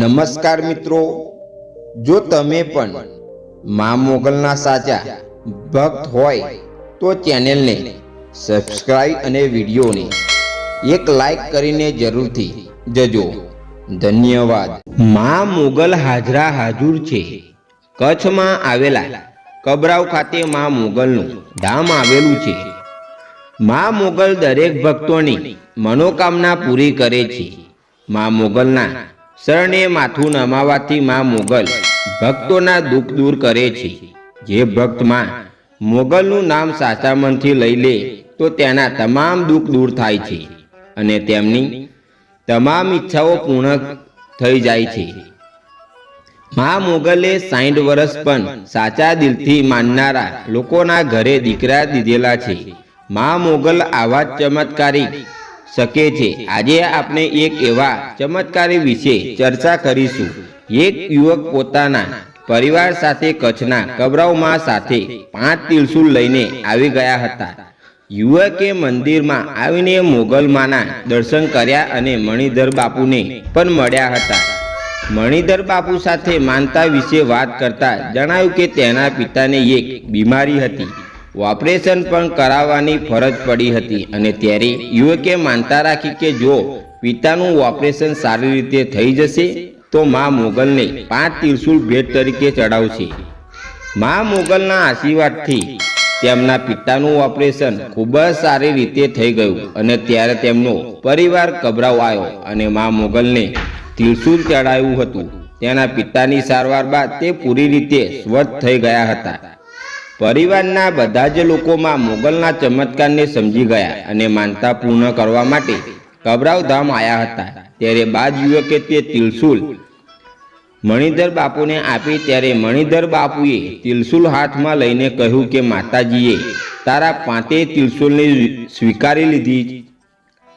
નમસ્કાર મિત્રો. જો તમે પણ મા મોગલના સાચા ભક્ત હોય, તો ચેનલને સબસ્ક્રાઈબ અને વિડીયોને એક લાઈક કરીને જરૂરથી જજો. ધન્યવાદ. મા મોગલ હાજરા હાજુર છે. કચ્છમાં આવેલા કબરાવ ખાતે મા મોગલનું ધામ આવેલું છે. મા મોગલ દરેક ભક્તોની મનોકામના પૂરી કરે છે. મા મોગલના શરણે માથું નમાવાથી માં મોગલ ભક્તોના દુઃખ દૂર કરે છે. જે ભક્તમાં મોગલનું નામ સાચા મનથી લઈ લે, તો તેના તમામ દુઃખ દૂર થાય છે અને તેમની તમામ ઈચ્છાઓ પૂર્ણ થઈ જાય છે. મા મોગલે સાઠ વર્ષ પણ સાચા દિલથી માનનારા લોકોના ઘરે દીકરા દીધેલા છે. મા મોગલ આવા ચમત્કારી શકે છે. આજે આપણે એક એવા ચમત્કારી વિશે ચર્ચા કરીશું. એક યુવક પોતાના પરિવાર સાથે કચ્છના કબરાવમાં સાથે પાંચ તિલસુલ લઈને આવી ગયા હતા. યુવકે મંદિરમાં આવીને મોગલમાના દર્શન કર્યા અને મણિધર બાપુને પણ મળ્યા હતા. મણિધર બાપુ સાથે માનતા વિશે વાત કરતા જણાવ્યું કે તેના પિતાને એક બીમારી હતી. ઓપરેશન પણ કરાવવાની ફરજ પડી હતી અને ત્યારે યુવકે માનતા રાખી કે જો પિતાનું ઓપરેશન સારી રીતે થઈ જશે, તો મા મોગલને પાંચ તિરસુલ ભેટ તરીકે ચડાવશે મા મોગલના આશીર્વાદથી તેમના પિતાનું ઓપરેશન ખૂબ જ સારી રીતે થઈ ગયું અને ત્યારે તેમનો પરિવાર ગભરાવ અને મા મોગલને તિરસુલ ચડાવ્યું હતું. તેના પિતાની સારવાર બાદ તે પૂરી રીતે સ્વસ્થ થઈ ગયા હતા. પરિવારના બધા જ લોકોમાં મોગલના ચમત્કારને સમજી ગયા અને માનતા પૂર્ણ કરવા માટે કબરાવ ધામ આવ્યા હતા. ત્યારે બાદ યુવકે તે તિલસુલ, મણિધર બાપુને આપી ત્યારે મણિધર બાપુએ તિલસુલ હાથમાં લઈને કહ્યું કે, માતાજીએ, તારા પાંતે તિલસુલને સ્વીકારી લીધી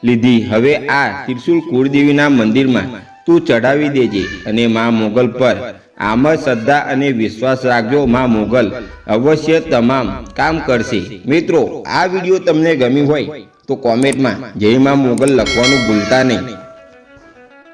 લીધી. હવે આ ત્રિશુલ કુળદેવીના મંદિરમાં તું ચઢાવી દેજે અને મા મોગલ પર. આમ શ્રદ્ધા અને વિશ્વાસ રાખજો મા મોગલ. અવશ્ય તમામ કામ કરશે. મિત્રો, આ વીડિયો તમને ગમી હોય તો કોમેન્ટમાં જય મા મોગલ લખવાનું ભૂલતા નહીં.